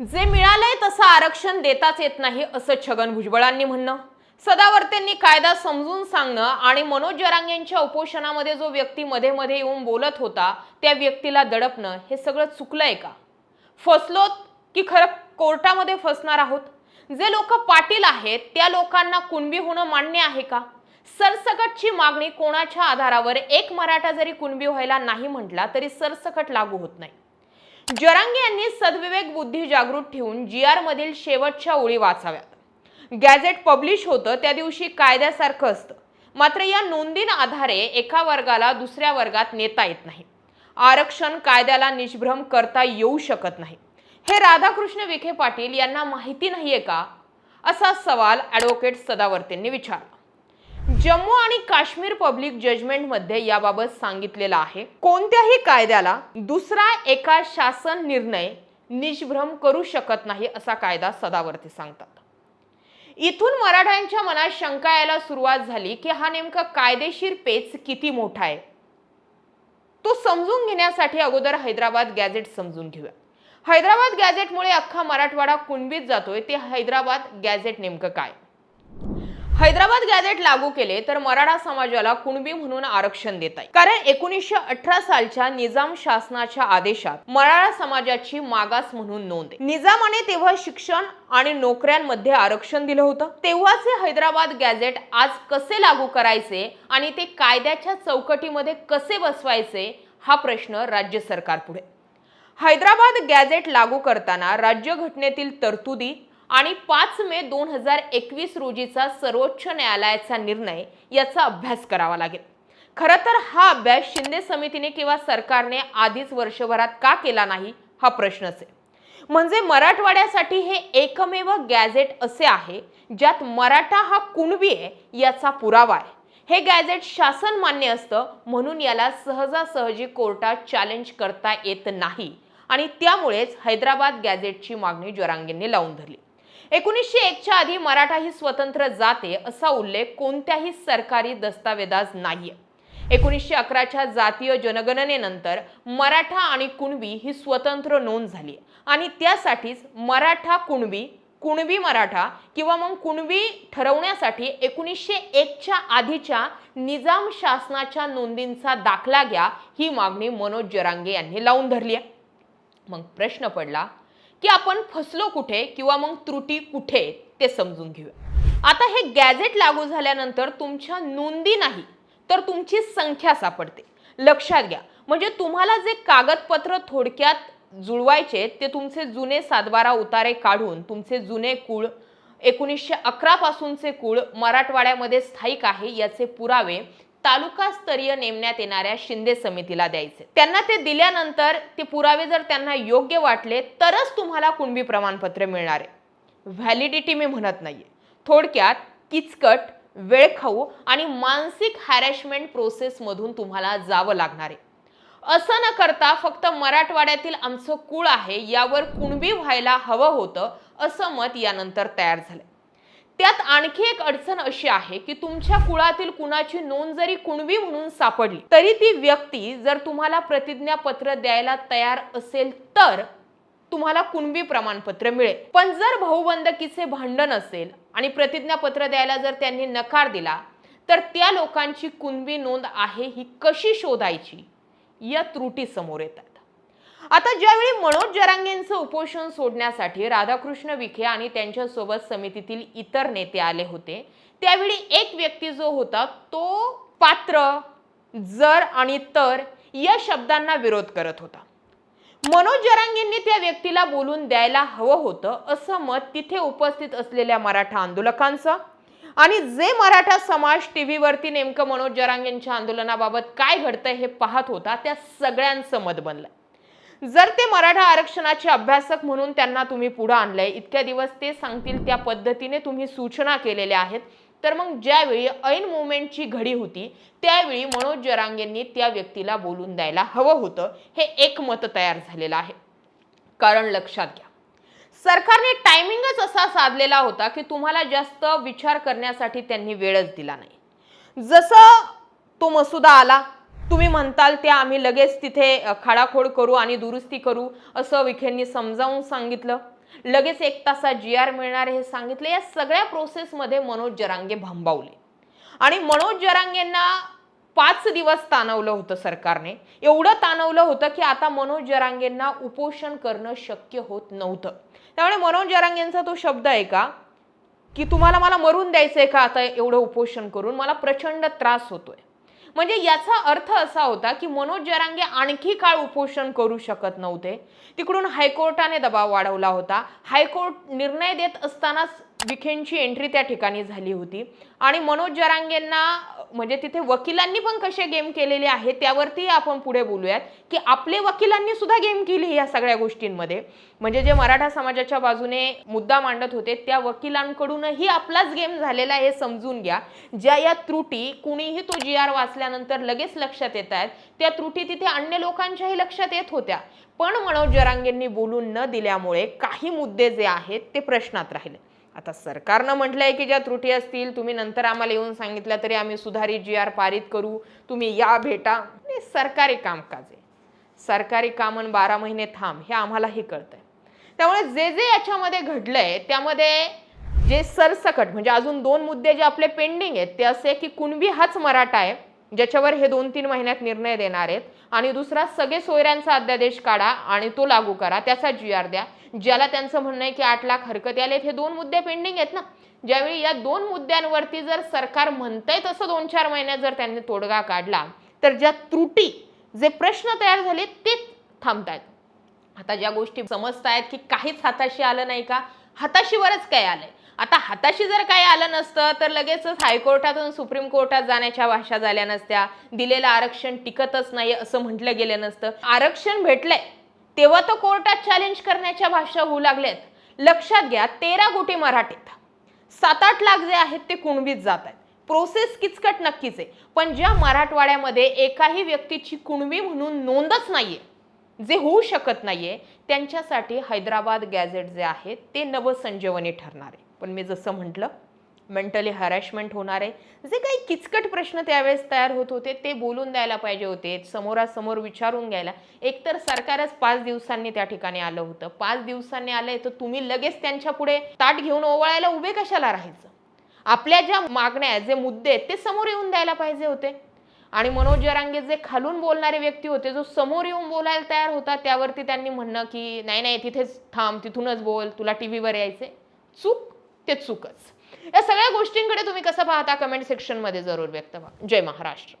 जे मिळालंय तसं आरक्षण देताच येत नाही असं छगन भुजबळांनी म्हणणं. सदावर्तेंनी कायदा समजून सांगणं आणि मनोज जरांग यांच्या उपोषणामध्ये जो व्यक्ती मध्ये मध्ये येऊन बोलत होता त्या व्यक्तीला दडपणं हे सगळं चुकलंय का? फसलोत की खरं कोर्टामध्ये फसणार आहोत? जे लोक पाटील आहेत त्या लोकांना कुणबी होणं मान्य आहे का? सरसकटची मागणी कोणाच्या आधारावर? एक मराठा जरी कुणबी व्हायला नाही म्हटला तरी सरसकट लागू होत नाही. जरांगे यांनी सद्विवेक बुद्धी जागृत ठेवून जी आर मधील शेवटच्या ओळी वाचाव्यात. गॅझेट पब्लिश होतं त्या दिवशी कायद्यासारखं असतं. मात्र या नोंदीन आधारे एका वर्गाला दुसऱ्या वर्गात नेता येत नाही. आरक्षण कायद्याला निष्भ्रम करता येऊ शकत नाही. हे राधाकृष्ण विखे पाटील यांना माहिती नाहीये का? असा सवाल ॲडव्होकेट सदावर्तेंनी विचारला. जम्मू आणि काश्मीर पब्लिक जजमेंटमध्ये याबाबत सांगितलेलं आहे. कोणत्याही कायद्याला दुसरा एका शासन निर्णय निष्भ्रम करू शकत नाही असा कायदा सदावर्ती सांगतात. इथून मराठ्यांच्या मनात शंका यायला सुरुवात झाली की हा नेमका कायदेशीर पेच किती मोठा आहे? तो समजून घेण्यासाठी अगोदर हैदराबाद गॅझेट समजून घेऊया. हैदराबाद गॅझेटमुळे अख्खा मराठवाडा कुणबीत जातोय ते हैदराबाद गॅझेट नेमकं काय? हैदराबाद गॅझेट लागू केले तर मराठा समाजाला कुणबी म्हणून आरक्षण देत आहे कारण एकोणीसशे अठरा सालच्या निजाम शासनाच्या आदेशात मराठा समाजाची मागास म्हणून नोंद निजामाने तेव्हा शिक्षण आणि नोकऱ्यांमध्ये आरक्षण दिलं होतं. तेव्हाचे हैदराबाद गॅझेट आज कसे लागू करायचे आणि ते कायद्याच्या चौकटीमध्ये कसे बसवायचे हा प्रश्न राज्य सरकार पुढे. हैदराबाद गॅझेट लागू करताना राज्यघटनेतील तरतुदी आणि पाच मे दोन हजार एकवीस रोजीचा सर्वोच्च न्यायालयाचा निर्णय याचा अभ्यास करावा लागेल. खरं तर हा अभ्यास शिंदे समितीने किंवा सरकारने आधीच वर्षभरात का केला नाही हा प्रश्नच आहे. म्हणजे मराठवाड्यासाठी हे एकमेव गॅझेट असे आहे ज्यात मराठा हा कुणबी आहे याचा पुरावा आहे. हे गॅझेट शासन मान्य असतं म्हणून याला सहजासहजी कोर्टात चॅलेंज करता येत नाही. आणि त्यामुळेच हैदराबाद गॅझेटची मागणी जरांगेंनी लावून धरली. एकोणीसशे एकच्या आधी मराठा ही स्वतंत्र जाते असा उल्लेख कोणत्याही सरकारी दस्तावेदास नाहीये. एकोणीसशे अकराच्या जातीय जनगणनेनंतर मराठा आणि कुणबी ही स्वतंत्र नोंद झाली. आणि त्यासाठीच मराठा कुणबी कुणबी मराठा किंवा मग कुणबी ठरवण्यासाठी एकोणीसशे एकच्या आधीच्या निजाम शासनाच्या नोंदींचा दाखला घ्या ही मागणी मनोज जरांगे यांनी लावून धरली आहे. मग प्रश्न पडला की आपण फसलो कुठे किंवा मग त्रुटी कुठे ते समजून घेऊया. आता हे गॅझेट लागू झाल्यानंतर तुमच्या नोंदी नाही तर तुमची संख्या सापडते. लक्षात घ्या म्हणजे तुम्हाला जे कागदपत्र थोडक्यात जुळवायचे ते तुमचे जुने सातबारा उतारे काढून तुमचे जुने कुळ एकोणीसशे अकरा पासूनचे कुळ मराठवाड्यामध्ये स्थायिक आहे याचे पुरावे तालुकास्तरीय नेमण्यात येणाऱ्या शिंदे समितीला द्यायचे. त्यांना ते दिल्यानंतर ते पुरावे जर त्यांना योग्य वाटले तरच तुम्हाला कुणबी प्रमाणपत्र मिळणार आहे. व्हॅलिडिटी मी म्हणत नाहीये. थोडक्यात किचकट वेळखाऊ आणि मानसिक हॅरॅशमेंट प्रोसेसमधून तुम्हाला जावं लागणार आहे. असं न करता फक्त मराठवाड्यातील आमचं कुळ आहे यावर कुणबी व्हायला हवं होतं असं मत यानंतर तयार झालं त्यात आणखी एक अडचण अशी आहे की तुमच्या कुळातील कुणाची नोंद जरी कुणवी म्हणून सापडली तरी ती व्यक्ती जर तुम्हाला प्रतिज्ञापत्र द्यायला तयार असेल तर तुम्हाला कुणबी प्रमाणपत्र मिळेल. पण जर भाऊबंदकीचे भांडण असेल आणि प्रतिज्ञापत्र द्यायला जर त्यांनी नकार दिला तर त्या लोकांची कुणबी नोंद आहे ही कशी शोधायची या त्रुटी समोर येतात. आता ज्यावेळी मनोज जरांगेंचं उपोषण सोडण्यासाठी राधाकृष्ण विखे आणि त्यांच्यासोबत समितीतील इतर नेते आले होते त्यावेळी एक व्यक्ती जो होता तो पात्र जर आणि तर या शब्दांना विरोध करत होता. मनोज जरांगेंनी त्या व्यक्तीला बोलून द्यायला हवं होतं असं मत तिथे उपस्थित असलेल्या मराठा आंदोलकांचं. आणि जे मराठा समाज टीव्हीवरती नेमकं मनोज जरांगेंच्या आंदोलनाबाबत काय घडतंय हे पाहत होता त्या सगळ्यांचं मत बनलं. जर ते मराठा आरक्षणाचे अभ्यासक म्हणून त्यांना तुम्ही पुढे आणलंय इतक्या दिवस ते सांगतील त्या पद्धतीने तुम्ही सूचना केलेल्या आहेत. तर मग ज्यावेळी ऐन मुवमेंटची घडी होती त्यावेळी मनोज जरांगेंनी त्या व्यक्तीला बोलून द्यायला हवं होतं. हे एक मत तयार झालेलं आहे. कारण लक्षात घ्या सरकारने टायमिंगच असा साधलेला होता की तुम्हाला जास्त विचार करण्यासाठी त्यांनी वेळच दिला नाही. जसं तो मसुदा आला तुम्ही म्हणताल त्या आम्ही लगेच तिथे खाडाखोड करू आणि दुरुस्ती करू असं विखेंनी समजावून सांगितलं. लगेच एक तासात जी आर मिळणार हे सांगितलं. या सगळ्या प्रोसेसमध्ये मनोज जरांगे भांबावले. आणि मनोज जरांगेंना पाच दिवस ताणवलं होतं सरकारने. एवढं ताणवलं होतं की आता मनोज जरांगेंना उपोषण करणं शक्य होत नव्हतं. त्यामुळे मनोज जरांगेंचा तो शब्द आहे का? की तुम्हाला मला मरून द्यायचं आहे का आता एवढं उपोषण करून? मला प्रचंड त्रास होतोय. म्हणजे याचा अर्थ असा होता की मनोज जरांगे आणखी काळ उपोषण करू शकत नव्हते. तिकडून हायकोर्टाने दबाव वाढवला होता. हायकोर्ट निर्णय देत असतानाच विखेंची एंट्री त्या ठिकाणी झाली होती. आणि मनोज जरांगेंना म्हणजे तिथे वकिलांनी पण कसे गेम केलेले आहेत त्यावरती आपण पुढे बोलूयात की आपले वकिलांनी सुद्धा गेम केली या सगळ्या गोष्टींमध्ये. म्हणजे जे मराठा समाजाच्या बाजूने मुद्दा मांडत होते त्या वकिलांकडूनही आपलाच गेम झालेला आहे हे समजून घ्या. ज्या या त्रुटी कुणीही तो जी आर वाचल्यानंतर लगेच लक्षात येत आहेत त्या त्रुटी तिथे अन्य लोकांच्याही लक्षात येत होत्या. पण मनोज जरांगेंनी बोलून न दिल्यामुळे काही मुद्दे जे आहेत ते प्रश्नात राहिले. आता सरकारनं म्हटलं आहे की ज्या त्रुटी असतील तुम्ही नंतर आम्हाला येऊन सांगितलं तरी आम्ही सुधारित जी आर पारित करू. तुम्ही या भेटा. हे सरकारी कामकाज आहे. सरकारी कामन बारा महिने थांब हे आम्हालाही कळतंय. त्यामुळे जे जे याच्यामध्ये घडलं आहे त्यामध्ये जे सरसकट म्हणजे अजून दोन मुद्दे जे आपले पेंडिंग आहेत ते असे की कुणबी हाच मराठा आहे ज्याच्यावर हे दोन तीन महिन्यात निर्णय देणार आहेत. आणि दुसरा सगळे सोयऱ्यांचा अध्यादेश काढा आणि तो लागू करा. त्याचा जी आर द्या. ज्याला त्यांचं म्हणणं आहे की आठ लाख हरकत आलेत हे दोन मुद्दे पेंडिंग आहेत ना. ज्यावेळी या दोन मुद्द्यांवरती जर सरकार म्हणतंय तसं दोन चार महिन्यात जर त्यांनी तोडगा काढला तर ज्या त्रुटी जे प्रश्न तयार झाले ते थांबतायत. आता ज्या गोष्टी समजतायत की काहीच हाताशी आलं नाही का हाताशीवरच काय आलंय? आता हाताशी जर काही आलं नसतं तर लगेचच हायकोर्टातून सुप्रीम कोर्टात जाण्याच्या भाषा झाल्या नसत्या. दिलेलं आरक्षण टिकतच नाही असं म्हटलं गेलं नसतं. आरक्षण भेटलंय. तेव्हा तर कोर्टात चॅलेंज करण्याच्या भाषा होऊ लागल्यात. लक्षात घ्या तेरा कोटी मराठीत. सात आठ लाख जे आहेत ते कुणबीत जात आहेत. प्रोसेस किचकट नक्कीच आहे. पण ज्या मराठवाड्यामध्ये एकाही व्यक्तीची कुणबी म्हणून नोंदच नाहीये जे होऊ शकत नाहीये त्यांच्यासाठी हैदराबाद गॅझेट जे आहे ते नवसंजीवनी ठरणार आहे. पण मी जसं म्हटलं मेंटली हॅरॅशमेंट होणार आहे. जे काही किचकट प्रश्न त्यावेळेस तयार होत होते ते बोलून द्यायला पाहिजे होते समोरासमोर विचारून घ्यायला. एकतर सरकारच पाच दिवसांनी त्या ठिकाणी आलं होतं. पाच दिवसांनी आलंय तर तुम्ही लगेच त्यांच्या पुढे ताट घेऊन ओवाळायला उभे कशाला राहायचं? आपल्या ज्या मागण्या जे मुद्दे आहेत ते समोर येऊन द्यायला पाहिजे होते. आणि मनोज जरांगे जे खालून बोलणारे व्यक्ती होते जो समोर येऊन बोलायला तयार होता त्यावरती त्यांनी म्हणणं की नाही नाही तिथेच थांब तिथूनच बोल तुला टी व्हीवर यायचे चूक ते चूकच. या सगळ्या गोष्टींकडे तुम्ही कसं पाहता? कमेंट सेक्शनमध्ये जरूर व्यक्त व्हा. जय महाराष्ट्र.